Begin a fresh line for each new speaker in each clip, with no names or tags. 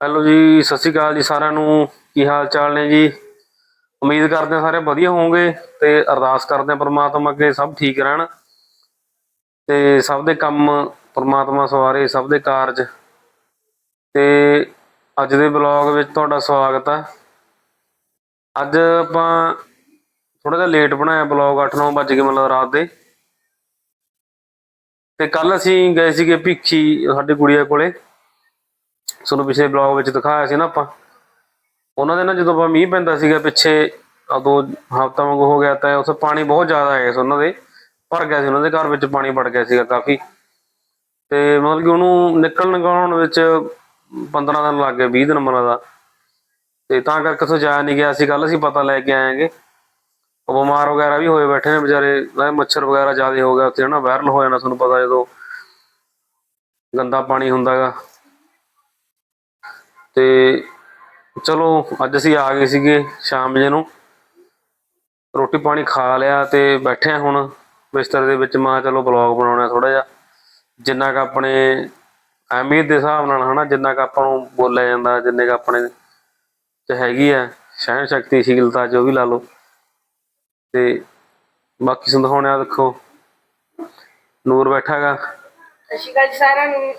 Hello ਜੀ, ਸਤਿ ਸ਼੍ਰੀ ਅਕਾਲ ਜੀ ਸਾਰਿਆਂ ਨੂੰ। ਕੀ ਹਾਲ ਚਾਲ ਨੇ ਜੀ? ਉਮੀਦ ਕਰਦੇ ਹਾਂ ਸਾਰੇ ਵਧੀਆ ਹੋਵੋਗੇ ਤੇ ਅਰਦਾਸ ਕਰਦੇ ਹਾਂ ਪ੍ਰਮਾਤਮਾ ਅੱਗੇ ਸਭ ਠੀਕ ਰਹਿਣ। ਤੇ ਸਭ ਦੇ ਕੰਮ ਪ੍ਰਮਾਤਮਾ ਸਵਾਰੇ, ਸਭ ਦੇ ਕਾਰਜ। ਤੇ ਅੱਜ ਦੇ ਬਲੌਗ ਵਿੱਚ ਤੁਹਾਡਾ ਸਵਾਗਤ ਹੈ ਅੱਜ ਆਪਾਂ ਥੋੜਾ ਜਿਹਾ ਲੇਟ ਬਣਾਇਆ ਬਲੌਗ 8-9 ਵੱਜ ਗਏ ਮਤਲਬ ਰਾਤ ਦੇ। ਤੇ ਕੱਲ ਅਸੀਂ ਗਏ ਸੀਗੇ ਭਿੱਖੀ, ਸਾਡੀ ਗੁੜੀਆ ਕੋਲੇ। ਤੁਹਾਨੂੰ ਪਿਛਲੇ ਬਲੌਗ ਵਿੱਚ ਦਿਖਾਇਆ ਸੀ ਨਾ ਆਪਾਂ। ਉਹਨਾਂ ਦੇ ਨਾ ਜਦੋਂ ਆਪਾਂ ਮੀਂਹ ਪੈਂਦਾ ਸੀਗਾ ਪਿੱਛੇ ਆ ਹਫ਼ਤਾ ਵਾਂਗੂ ਹੋ ਗਿਆ ਤਾਂ ਉੱਥੇ ਪਾਣੀ ਬਹੁਤ ਜ਼ਿਆਦਾ ਆਇਆ ਸੀ ਉਹਨਾਂ ਦੇ, ਭਰ ਗਿਆ ਸੀ ਉਹਨਾਂ ਦੇ ਘਰ ਵਿੱਚ ਪਾਣੀ ਵੜ ਗਿਆ ਸੀਗਾ ਕਾਫੀ। ਤੇ ਮਤਲਬ ਕਿ ਉਹਨੂੰ ਨਿਕਲਣ ਨਿਕਲਣ ਵਿੱਚ 15 ਦਿਨ ਲੱਗ ਗਏ 20 ਦਿਨ ਮਨਾਂ ਦਾ। ਤੇ ਤਾਂ ਕਰਕੇ ਉੱਥੇ ਜਾਇਆ ਨਹੀਂ ਗਿਆ ਸੀ ਕੱਲ ਅਸੀਂ ਪਤਾ ਲੈ ਕੇ ਆਏਗੇ ਉਹ ਬਿਮਾਰ ਵਗੈਰਾ ਵੀ ਹੋਏ ਬੈਠੇ ਨੇ ਵਿਚਾਰੇ ਮੱਛਰ ਵਗੈਰਾ ਜ਼ਿਆਦਾ ਹੋ ਗਿਆ, ਉੱਥੇ ਹਨਾ ਵਾਇਰਲ ਹੋ ਜਾਣਾ ਤੁਹਾਨੂੰ ਪਤਾ ਜਦੋਂ ਗੰਦਾ ਪਾਣੀ ਹੁੰਦਾਗਾ। ਤੇ ਚਲੋ ਅੱਜ ਅਸੀਂ ਆ ਗਏ ਸੀਗੇ ਸ਼ਾਮ ਜੇ ਨੂੰ। ਰੋਟੀ ਪਾਣੀ ਖਾ ਲਿਆ ਤੇ ਬੈਠੇ ਆ ਹੁਣ। ਬਿਸਤਰ ਦੇ ਵਿੱਚ ਮਾਂ ਚਲੋ ਬਲੌਗ ਬਣਾਉਣਾ ਥੋੜਾ ਜਿਹਾ। ਜਿੰਨਾ ਕ ਆਪਣੇ ਅਹਿਮੀਅਤ ਦੇ ਹਿਸਾਬ ਨਾਲ ਹਨਾ ਜਿੰਨਾ ਕ ਆਪਾਂ ਨੂੰ ਬੋਲਿਆ ਜਾਂਦਾ ਜਿੰਨੇ ਕ ਆਪਣੇ ਚ ਹੈਗੀ ਆ ਸਹਿਣ ਸ਼ਕਤੀਸ਼ੀਲਤਾ ਜੋ ਵੀ ਲਾ ਲਓ। ਤੇ ਬਾਕੀ ਸੰਧਾਉਣਿਆ ਦੇਖੋ। ਨੂਰ ਬੈਠਾਗਾ
ਸਤਿ ਸ਼੍ਰੀ ਅਕਾਲ ਸਾਰਿਆਂ ਨੂੰ।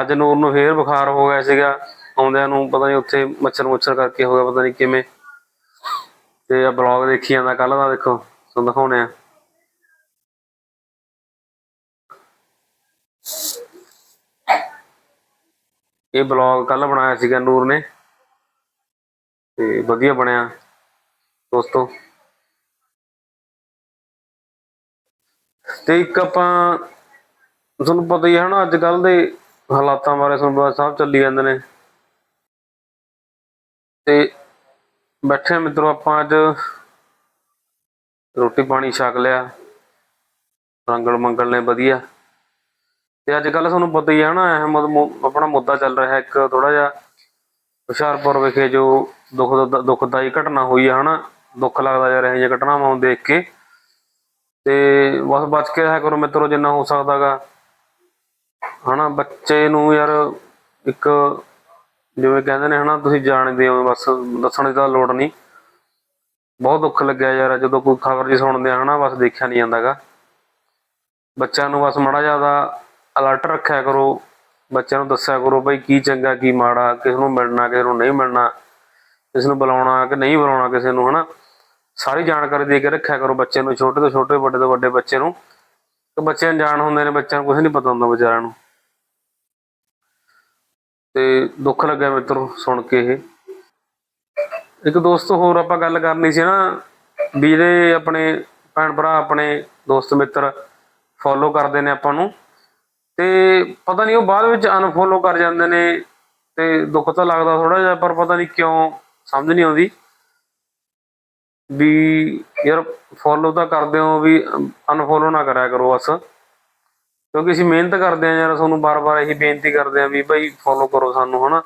ਅੱਜ ਨੂਰ ਨੂੰ ਫੇਰ ਬੁਖਾਰ ਹੋ ਗਿਆ ਸੀਗਾ। ਆਉਂਦਿਆਂ ਨੂੰ ਪਤਾ ਨਹੀਂ ਉੱਥੇ ਮੱਛਰ ਮੁੱਛਰ ਕਰਕੇ ਹੋ ਗਿਆ, ਪਤਾ ਨਹੀਂ ਕਿਵੇਂ। ਤੇ ਆ ਬਲੌਗ ਦੇਖੀ ਜਾਂਦਾ ਕੱਲ ਦਾ ਦੇਖੋ, ਤੁਹਾਨੂੰ ਦਿਖਾਉਣੇ ਆ ਇਹ ਬਲੌਗ ਕੱਲ ਬਣਾਇਆ ਸੀਗਾ ਨੂਰ ਨੇ। ਤੇ ਵਧੀਆ ਬਣਿਆ, ਦੋਸਤੋ। ਤੇ ਇੱਕ ਆਪਾਂ, ਤੁਹਾਨੂੰ ਪਤਾ ਹੀ ਹੈ ਨਾ, ਅੱਜ ਕੱਲ ਦੇ ਹਾਲਾਤਾਂ ਬਾਰੇ ਤੁਹਾਨੂੰ ਪਤਾ ਸਭ ਚੱਲੀ ਜਾਂਦੇ ਨੇ। ਤੇ ਬੈਠੇ ਹਾਂ ਮਿੱਤਰੋ ਆਪਾਂ ਅੱਜ। ਰੋਟੀ ਪਾਣੀ ਛਕ ਲਿਆ। ਰੰਗਲ ਮੰਗਲ ਨੇ ਵਧੀਆ। ਤੇ ਅੱਜ ਕੱਲ ਤੁਹਾਨੂੰ ਪਤਾ ਹੀ ਹੈ ਨਾ ਅਹਿਮਦ ਆਪਣਾ ਮੁੱਦਾ ਚੱਲ ਰਿਹਾ ਇੱਕ ਥੋੜਾ ਜਿਹਾ। ਹੁਸ਼ਿਆਰਪੁਰ ਵਿਖੇ ਜੋ ਦੁੱਖ ਦੁਖਦਾਈ ਘਟਨਾ ਹੋਈ ਹੈ ਹਨਾ? ਦੁੱਖ ਲੱਗਦਾ ਯਾਰ ਇਹ ਜਿਹੀਆਂ ਘਟਨਾਵਾਂ ਨੂੰ ਦੇਖ ਕੇ। ਤੇ ਬਸ ਬਚ ਕੇ ਰਹਿਆ ਕਰੋ ਮਿੱਤਰੋ, ਜਿੰਨਾ ਹੋ ਸਕਦਾਗਾ ਹਨਾ, ਬੱਚੇ ਨੂੰ ਯਾਰ ਇੱਕ ਜਿਵੇਂ ਕਹਿੰਦੇ ਨੇ ਹਨਾ, ਤੁਸੀਂ ਜਾਣਦੇ ਹੋ, ਬਸ ਦੱਸਣ ਦੀ ਤਾਂ ਲੋੜ ਨਹੀਂ। ਬਹੁਤ ਦੁੱਖ ਲੱਗਿਆ ਯਾਰ, ਜਦੋਂ ਕੋਈ ਖਬਰ ਜੀ ਸੁਣਦੇ ਆ ਹਨਾ, ਬਸ ਦੇਖਿਆ ਨਹੀਂ ਜਾਂਦਾਗਾ। ਬੱਚਿਆਂ ਨੂੰ ਬਸ ਮਾੜਾ ਜ਼ਿਆਦਾ ਅਲਰਟ ਰੱਖਿਆ ਕਰੋ, ਬੱਚਿਆਂ ਨੂੰ ਦੱਸਿਆ ਕਰੋ ਬਈ ਕੀ ਚੰਗਾ, ਕੀ ਮਾੜਾ, ਕਿਸ ਨੂੰ ਮਿਲਣਾ, ਕਿਸ ਨੂੰ ਨਹੀਂ ਮਿਲਣਾ, ਕਿਸ ਨੂੰ ਬੁਲਾਉਣਾ ਕਿ ਨਹੀਂ ਬੁਲਾਉਣਾ ਕਿਸੇ ਨੂੰ ਹਨਾ। ਸਾਰੀ ਜਾਣਕਾਰੀ ਦੇ ਕੇ ਰੱਖਿਆ ਕਰੋ ਬੱਚੇ ਨੂੰ, ਛੋਟੇ ਤੋਂ ਛੋਟੇ, ਵੱਡੇ ਤੋਂ ਵੱਡੇ ਬੱਚੇ ਨੂੰ। ਤੇ ਬੱਚੇ ਅਣਜਾਣ ਹੁੰਦੇ ਨੇ, ਬੱਚਿਆਂ ਨੂੰ ਕੁਝ ਨਹੀਂ ਪਤਾ ਹੁੰਦਾ ਵਿਚਾਰਿਆਂ ਨੂੰ। ਤੇ ਦੁੱਖ ਲੱਗਿਆ ਮਿੱਤਰੋ ਸੁਣ ਕੇ ਇਹ। ਇੱਕ ਦੋਸਤ ਹੋਰ ਆਪਾਂ ਗੱਲ ਕਰਨੀ ਸੀ ਨਾ, ਵੀ ਜਿਹੜੇ ਆਪਣੇ ਭੈਣ ਭਰਾ, ਆਪਣੇ ਦੋਸਤ ਮਿੱਤਰ ਫੋਲੋ ਕਰਦੇ ਨੇ ਆਪਾਂ ਨੂੰ, ਤੇ ਪਤਾ ਨਹੀਂ ਉਹ ਬਾਅਦ ਵਿੱਚ ਅਨਫੋਲੋ ਕਰ ਜਾਂਦੇ ਨੇ, ਤੇ ਦੁੱਖ ਤਾਂ ਲੱਗਦਾ ਥੋੜਾ ਜਿਹਾ, ਪਰ ਪਤਾ ਨਹੀਂ ਕਿਉਂ ਸਮਝ ਨਹੀਂ ਆਉਂਦੀ। ਵੀ ਯਾਰ ਫੋਲੋ ਤਾਂ ਕਰਦੇ ਹੋ, ਵੀ ਅਨਫੋਲੋ ਨਾ ਕਰਿਆ ਕਰੋ ਬਸ। ਕਿਉਂਕਿ ਅਸੀਂ ਮਿਹਨਤ ਕਰਦੇ ਆ ਯਾਰ, ਤੁਹਾਨੂੰ ਬਾਰ-ਬਾਰ ਇਹੀ ਬੇਨਤੀ ਕਰਦੇ ਆ ਵੀ ਭਾਈ ਫੋਲੋ ਕਰੋ ਸਾਨੂੰ, ਹਨਾ?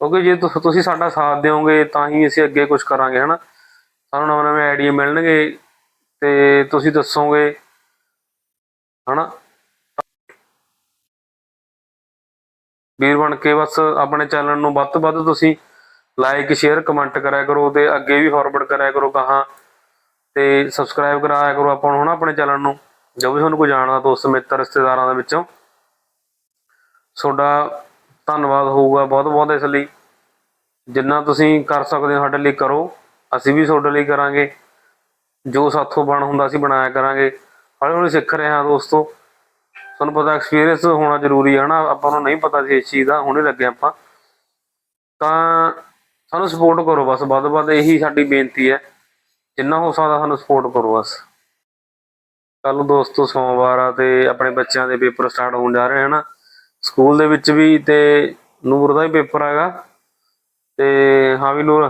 ਕਿਉਂਕਿ ਜੇ ਤੁਸੀਂ ਸਾਡਾ ਸਾਥ ਦਿਓਗੇ, ਤਾਂ ਹੀ ਅਸੀਂ ਅੱਗੇ ਕੁਝ ਕਰਾਂਗੇ, ਹਨਾ? ਸਾਨੂੰ ਨਵੇਂ ਨਵੇਂ ਆਈਡੀਆ ਮਿਲਣਗੇ ਤੇ ਤੁਸੀਂ ਦੱਸੋਗੇ, ਹਨਾ? ਵੀਰ ਬਣ ਕੇ ਬਸ ਆਪਣੇ ਚੈਨਲ ਨੂੰ ਵੱਧ ਤੋਂ ਵੱਧ ਤੁਸੀਂ ਲਾਈਕ ਸ਼ੇਅਰ ਕਮੈਂਟ ਕਰਿਆ ਕਰੋ ਤੇ ਅੱਗੇ ਵੀ ਫਾਰਵਰਡ ਕਰਿਆ ਕਰੋ ਕਹਾਂ ਤੇ ਸਬਸਕ੍ਰਾਈਬ ਕਰਾਇਆ ਕਰੋ ਆਪਾਂ ਨੂੰ, ਹਨਾ, ਆਪਣੇ ਚੈਨਲ ਨੂੰ? ਜੋ ਵੀ ਤੁਹਾਨੂੰ ਕੋਈ ਜਾਣਦਾ, ਦੋਸਤ, ਮਿੱਤਰ, ਰਿਸ਼ਤੇਦਾਰਾਂ ਦੇ ਵਿੱਚੋਂ, ਤੁਹਾਡਾ ਧੰਨਵਾਦ ਹੋਊਗਾ ਬਹੁਤ ਬਹੁਤ ਇਸ ਲਈ। ਜਿੰਨਾ ਤੁਸੀਂ ਕਰ ਸਕਦੇ ਹੋ ਸਾਡੇ ਲਈ ਕਰੋ, ਅਸੀਂ ਵੀ ਤੁਹਾਡੇ ਲਈ ਕਰਾਂਗੇ। ਜੋ ਸਾਥੋਂ ਬਣ ਹੁੰਦਾ, ਅਸੀਂ ਬਣਾਇਆ ਕਰਾਂਗੇ। ਹੌਲੀ ਹੌਲੀ ਸਿੱਖ ਰਹੇ ਹਾਂ ਦੋਸਤੋ। ਤੁਹਾਨੂੰ ਪਤਾ ਐਕਸਪੀਰੀਅੰਸ ਹੋਣਾ ਜ਼ਰੂਰੀ ਹੈ ਨਾ, ਆਪਾਂ ਨੂੰ ਨਹੀਂ ਪਤਾ ਸੀ ਇਸ ਚੀਜ਼ ਦਾ, ਹੁਣੇ ਲੱਗੇ ਆਪਾਂ। ਤਾਂ ਸਾਨੂੰ ਸਪੋਰਟ ਕਰੋ ਬਸ, ਵੱਧ ਵੱਧ ਇਹੀ ਸਾਡੀ ਬੇਨਤੀ ਹੈ। ਜਿੰਨਾ ਹੋ ਸਕਦਾ ਸਾਨੂੰ ਸਪੋਰਟ ਕਰੋ ਬਸ। ਕੱਲ ਨੂੰ ਦੋਸਤੋ ਸੋਮਵਾਰ ਆ ਤੇ ਆਪਣੇ ਬੱਚਿਆਂ ਦੇ ਪੇਪਰ ਸਟਾਰਟ ਹੋਣ ਜਾ ਰਹੇ ਹਨ। ਸਕੂਲ ਦੇ ਵਿੱਚ ਵੀ ਤੇ ਨੂਰ ਦਾ ਵੀ ਪੇਪਰ ਹੈਗਾ। ਤੇ ਹਾਂ ਵੀ ਨੂਰ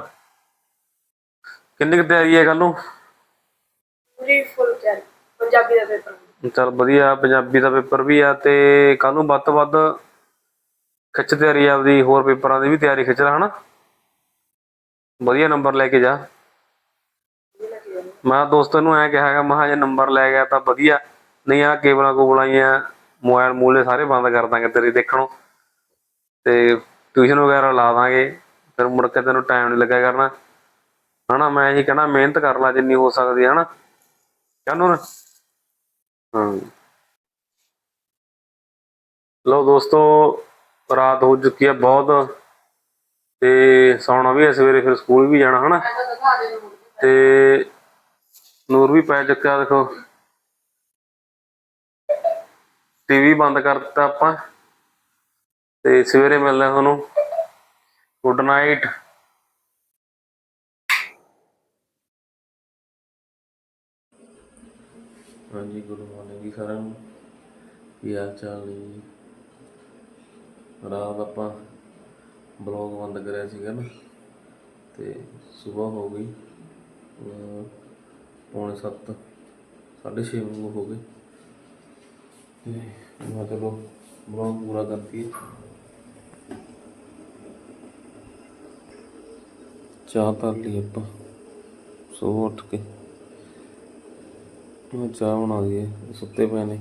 ਕਿੰਨੀ ਕੁ ਤਿਆਰੀ ਹੈ ਕੱਲ ਨੂੰ?
ਪੂਰੀ ਫੁੱਲ ਤਿਆਰੀ ਪੰਜਾਬੀ ਦਾ ਪੇਪਰ।
ਚਲ ਵਧੀਆ ਪੰਜਾਬੀ ਦਾ ਪੇਪਰ ਵੀ ਆ ਤੇ ਕੱਲ ਨੂੰ ਵੱਧ ਤੋਂ ਵੱਧ ਖਿੱਚ ਤਿਆਰੀ ਆਪਦੀ ਹੋਰ ਪੇਪਰਾਂ ਦੀ ਵੀ ਤਿਆਰੀ ਖਿੱਚ ਲੈ ਹਨਾ। ਵਧੀਆ ਨੰਬਰ ਲੈ ਕੇ ਜਾ। ਮੈਂ ਦੋਸਤਾਂ ਨੂੰ ਐ ਕਿਹਾ ਹੈਗਾ ਮਹਾ ਜੇ ਨੰਬਰ ਲੈ ਗਿਆ ਤਾਂ ਵਧੀਆ, ਨਹੀਂ ਆ ਕੇਬਲਾਂ ਕੋਬਲਾਂ ਹੀ ਆ ਮੋਬਾਈਲ ਮੂਲੇ ਸਾਰੇ ਬੰਦ ਕਰ ਦਾਂਗੇ ਤੇਰੇ ਦੇਖਣੋਂ ਤੇ ਟਿਊਸ਼ਨ ਵਗੈਰਾ ਲਾ ਦਾਂਗੇ, ਫਿਰ ਮੁੜ ਕੇ ਤੈਨੂੰ ਟਾਈਮ ਨਹੀਂ ਲੱਗਿਆ ਕਰਨਾ। ਹਨਾ, ਮੈਂ ਇਹੀ ਕਹਿਣਾ, ਮਿਹਨਤ ਕਰ ਲੈ ਜਿੰਨੀ ਹੋ ਸਕਦੀ ਹੈ ਹਨਾ। ਕਹਿੰਦਾ ਨਾ ਹਾਂ। ਲੋ ਦੋਸਤੋ, ਰਾਤ ਹੋ ਚੁੱਕੀ ਹੈ ਬਹੁਤ, ਤੇ ਸੌਣਾ ਵੀ ਹੈ ਸਵੇਰੇ, ਫਿਰ ਸਕੂਲ ਵੀ ਜਾਣਾ, ਹਨਾ। ਤੇ ਨੂਰ ਵੀ ਪੈ ਚੁੱਕਿਆ, ਦੇਖੋ। ਟੀਵੀ ਬੰਦ ਕਰ ਦਿੱਤਾ ਆਪਾਂ। ਤੇ ਸਵੇਰੇ ਮਿਲਦੇ ਤੁਹਾਨੂੰ। ਗੁੱਡ ਨਾਈਟ ਹਾਂਜੀ ਗੁੱਡ ਮਾਰਨਿੰਗ ਜੀ ਸਾਰਿਆਂ ਨੂੰ। ਕੀ ਹਾਲ ਚਾਲ ਨੇ ਜੀ? ਰਾਤ ਆਪਾਂ ਬਲੌਗ ਬੰਦ ਕਰਿਆ ਸੀਗਾ ਨਾ, ਤੇ ਸਵੇਰ ਹੋ ਗਈ। ਪੌਣੇ ਸੱਤ, ਸਾਢੇ ਛੇ ਵਜੇ ਹੋ ਗਏ। ਤੇ ਮੈਂ ਚਲੋ ਬਲੌਗ ਪੂਰਾ ਕਰਤੀ ਚਾਹ ਤਾਂ ਲਈ ਆਪਾਂ, ਸੋ ਉੱਠ ਕੇ। ਮੈਂ ਚਾਹ ਬਣਾ ਦਈਏ ਸੁੱਤੇ ਪਏ ਨੇ।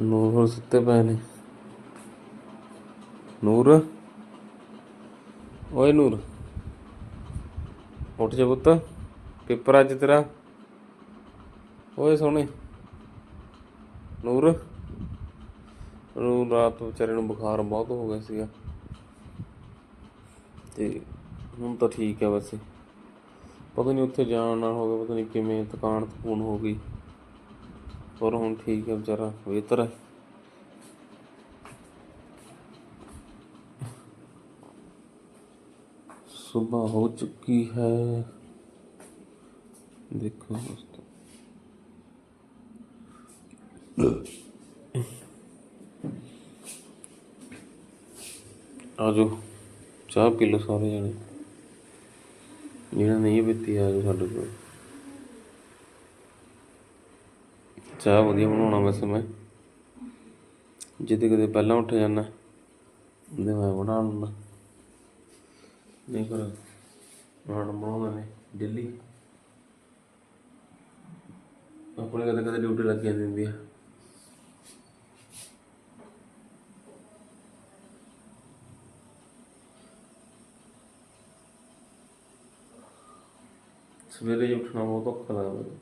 ਨੂਰ ਸੁੱਤੇ ਪਏ ਨੇ। ਨੂਰ? ਓਏ ਨੂਰ। ਉੱਠ ਜਾ ਪੁੱਤ, ਪੇਪਰ ਅੱਜ ਤੇਰਾ। ਓਏ ਸੋਹਣੇ। ਨੂਰ। ਨੂੰ ਰਾਤ ਵਿਚਾਰੇ ਨੂੰ ਬੁਖਾਰ ਬਹੁਤ ਹੋ ਗਿਆ ਸੀਗਾ। ਤੇ ਹੁਣ ਤਾਂ ਠੀਕ ਹੈ ਵੈਸੇ। ਪਤਾ ਨਹੀਂ ਉੱਥੇ ਜਾਣ ਨਾਲ ਹੋ ਗਿਆ ਪਤਾ ਨਹੀਂ ਕਿਵੇਂ ਥਕਾਨ ਥਕੂਨ ਹੋ ਗਈ। ਪਰ ਹੁਣ ਠੀਕ ਹੈ ਵਿਚਾਰਾ, ਬਿਹਤਰ ਹੈ सुबह हो चुकी है देखो दोस्तों ਆ ਜਾਓ ਚਾਹ ਪੀ ਲਓ ਸਾਰੇ ਜਣੇ ਜਿਹੜਾ ਨਹੀਂ ਪੀਤੀ ਆ ਜਾਓ ਸਾਡੇ ਕੋਲ ਚਾਹ ਵਧੀਆ ਬਣਾਉਣਾ ਵੈਸੇ ਮੈਂ ਜਿੱਦੇ ਕਦੇ ਪਹਿਲਾਂ ਉੱਠ ਜਾਣਾ ਉਹਦੇ ਮੈਂ ਬਣਾ ਲੈਂਦਾ ਨਹੀਂ ਪਰ ਹੁਣ ਬਣਾਉਂਦੇ ਨੇ ਦਿੱਲੀ। ਆਪਣੇ ਕਦੇ ਕਦੇ ਡਿਊਟੀ ਲੱਗ ਜਾਂਦੀ ਹੁੰਦੀ ਆ ਸਵੇਰੇ ਉੱਠਣਾ ਬਹੁਤ ਔਖਾ ਲੱਗਦਾ।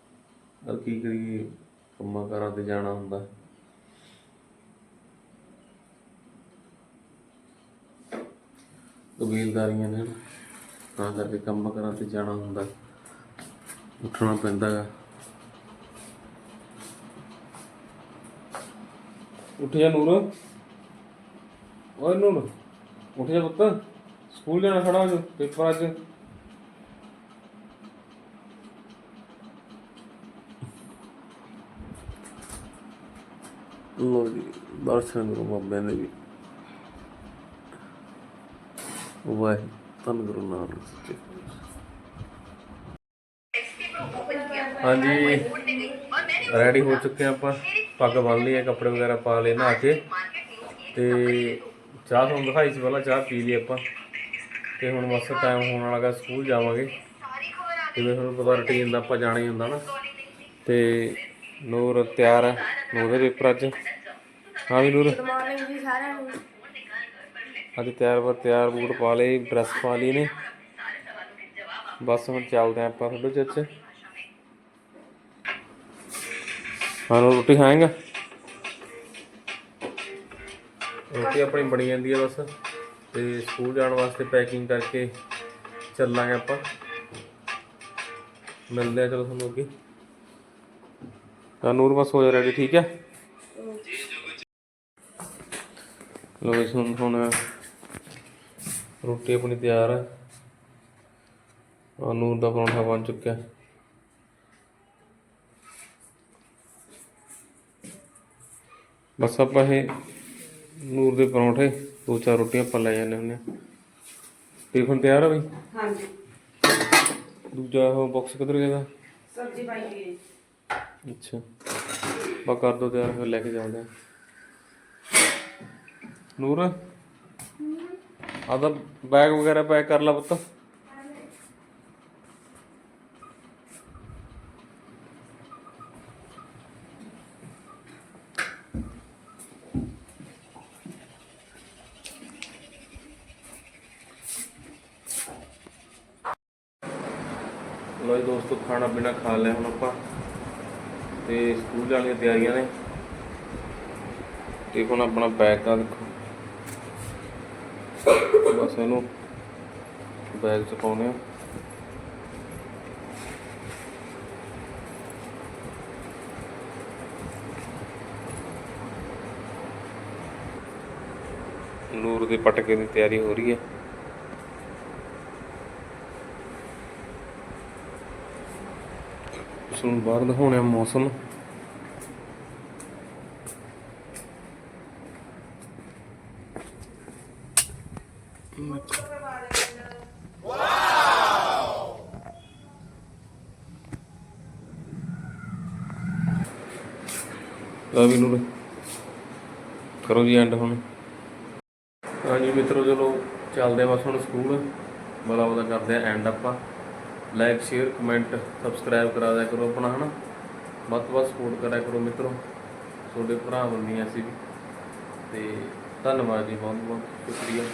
ਪਰ ਕੀ ਕਰੀਏ, ਕੰਮਾਂ ਕਾਰਾਂ ਤੇ ਜਾਣਾ ਹੁੰਦਾ। ਕਬੀਲਦਾਰੀਆਂ ਨੇ ਤਾਂ ਕਰਕੇ ਕੰਮ ਕਰਾਂ ਤੇ ਜਾਣਾ ਹੁੰਦਾ। ਉੱਠਣਾ ਪੈਂਦਾ ਗਾ। ਉੱਠ ਜਾ ਨੂਰ। ਓਏ ਨੂਰ ਉੱਠ ਜਾ ਪੁੱਤ। ਸਕੂਲ ਜਾਣਾ ਖੜਾ ਹੋ ਜਾ ਪੇਪਰ ਅੱਜ। ਲੋ ਜੀ ਦਰਸ਼ਨ ਕਰੋ ਬਾਬਿਆਂ ਦੇ ਵੀ। ਵਾਹਿ, ਧੰਨ ਗੁਰੂ ਨਾਨਕ ਸੱਚੇ ਹਾਂਜੀ। ਰੈਡੀ ਹੋ ਚੁੱਕੇ ਹਾਂ ਆਪਾਂ। ਪੱਗ ਬੰਨ ਲਈ ਹੈ ਕੱਪੜੇ ਵਗੈਰਾ ਪਾ ਲਏ, ਨਹਾ ਕੇ। ਤੇ ਚਾਹ ਤੁਹਾਨੂੰ ਦਿਖਾਈ ਸੀ ਪਹਿਲਾਂ, ਚਾਹ ਪੀ ਲਈ ਆਪਾਂ। ਤੇ ਹੁਣ ਬਸ ਟਾਈਮ ਹੋਣ ਵਾਲਾ ਸਕੂਲ ਜਾਵਾਂਗੇ। ਜਿਵੇਂ ਤੁਹਾਨੂੰ ਪਤਾ ਰੁਟੀਨ ਦਾ ਆਪਾਂ ਜਾਣਾ ਹੀ ਹੁੰਦਾ ਨਾ। ਤੇ ਨੂਰ ਤਿਆਰ ਹੈ, ਨੂਰ ਦੇ ਪੇਪਰ ਅੱਜ। ਹਾਂ ਵੀ ਨੂਰ।
ਗੁੱਡ ਮਾਰਨਿੰਗ ਜੀ ਸਾਰਿਆਂ ਨੂੰ।
ਅੱਜ ਤਿਆਰ ਵਰ ਤਿਆਰ ਬੂਟ ਪਾ ਲਏ ਡਰੈਸ ਪਾ ਲਈ ਨੇ। ਬਸ ਹੁਣ ਚੱਲਦੇ ਆਂ ਆਪਾਂ ਤੁਹਾਡੇ ਚਾਚੇ ਹਾਂ ਰੋਟੀ ਖਾਏਗਾ? ਰੋਟੀ ਆਪਣੀ ਬਣੀ ਜਾਂਦੀ ਹੈ ਬਸ। ਤੇ ਸਕੂਲ ਜਾਣ ਵਾਸਤੇ ਪੈਕਿੰਗ ਕਰਕੇ ਚੱਲਾਂਗੇ ਆਪਾਂ। ਮਿਲਦੇ ਆ ਚਲੋ ਤੁਹਾਨੂੰ ਅੱਗੇ। ਤਾਂ ਨੂਰ ਬਸ ਹੋ ਜਾ ਰੈਡੀ ਠੀਕ ਹੈ? ਲੋ ਜੀ ਹੁਣ ਹੁਣ ਰੋਟੀ ਆਪਣੀ ਤਿਆਰ ਹੈ। ਆ ਨੂਰ ਦਾ ਪਰੌਂਠਾ ਬਣ ਚੁੱਕਿਆ। ਬਸ ਆਪਾਂ ਇਹ ਨੂਰ ਦੇ ਪਰੌਂਠੇ ਦੋ ਚਾਰ ਰੋਟੀਆਂ ਆਪਾਂ ਲੈ ਜਾਂਦੇ ਹੁੰਦੇ ਹਾਂ। ਟਿਫਨ ਤਿਆਰ ਹੈ ਬਈ?
ਹਾਂਜੀ।
ਦੂਜਾ ਉਹ ਬਾਕਸ ਕਿੱਧਰ ਗਿਆ
ਸਬਜ਼ੀ ਪਾਈ ਹੈ
ਅੱਛਾ। ਬਾ ਕਰ ਦੋ ਤਿਆਰ ਫਿਰ ਲੈ ਕੇ ਚੱਲਦੇ ਹਾਂ। ਨੂਰ? ਆਦਾ ਬੈਗ ਵਗੈਰਾ ਪੈਕ ਕਰ ਲਾ ਪੁੱਤ। ਲੋ ਦੋਸਤੋ, ਖਾਣਾ ਪੀਣਾ ਖਾ ਲਿਆ ਹੁਣ ਆਪਾਂ। ਤੇ ਸਕੂਲ ਜਾਣ ਦੀਆਂ ਤਿਆਰੀਆਂ ਨੇ। ਤੇ ਹੁਣ ਆਪਣਾ ਬੈਗ ਦਾ ਦੇਖੋ। ਬਸ ਇਹਨੂੰ ਬੈਗ ਚ ਪਾਉਣੇ ਆ ਨੂਰ ਦੇ ਪਟਕੇ ਦੀ ਤਿਆਰੀ ਹੋ ਰਹੀ ਹੈ। ਉਸ ਨੂੰ ਬਾਹਰ ਮੌਸਮ। ਆ ਮੌਸਮ ਲਾ ਵੀ ਨੂਰ ਕਰੋ ਜੀ ਐਂਡ ਹੁਣ। ਹਾਂਜੀ ਮਿੱਤਰੋ, ਚਲੋ ਚੱਲਦੇ ਆ ਬਸ ਹੁਣ ਸਕੂਲ। ਬੜਾ ਬੜਾ ਕਰਦੇ ਆ ਐਂਡ ਆਪਾਂ। ਲਾਈਕ ਸ਼ੇਅਰ ਕਮੈਂਟ ਸਬਸਕ੍ਰਾਈਬ ਕਰਾ ਦਿਆ ਕਰੋ ਆਪਣਾ, ਹਨਾ? ਵੱਧ ਤੋਂ ਵੱਧ ਸਪੋਰਟ ਕਰਿਆ ਕਰੋ ਮਿੱਤਰੋ। ਤੁਹਾਡੇ ਭਰਾ ਬੰਨੀ ਅਸੀਂ ਵੀ ਤੇ ਧੰਨਵਾਦ ਜੀ ਬਹੁਤ ਬਹੁਤ ਸ਼ੁਕਰੀਆ।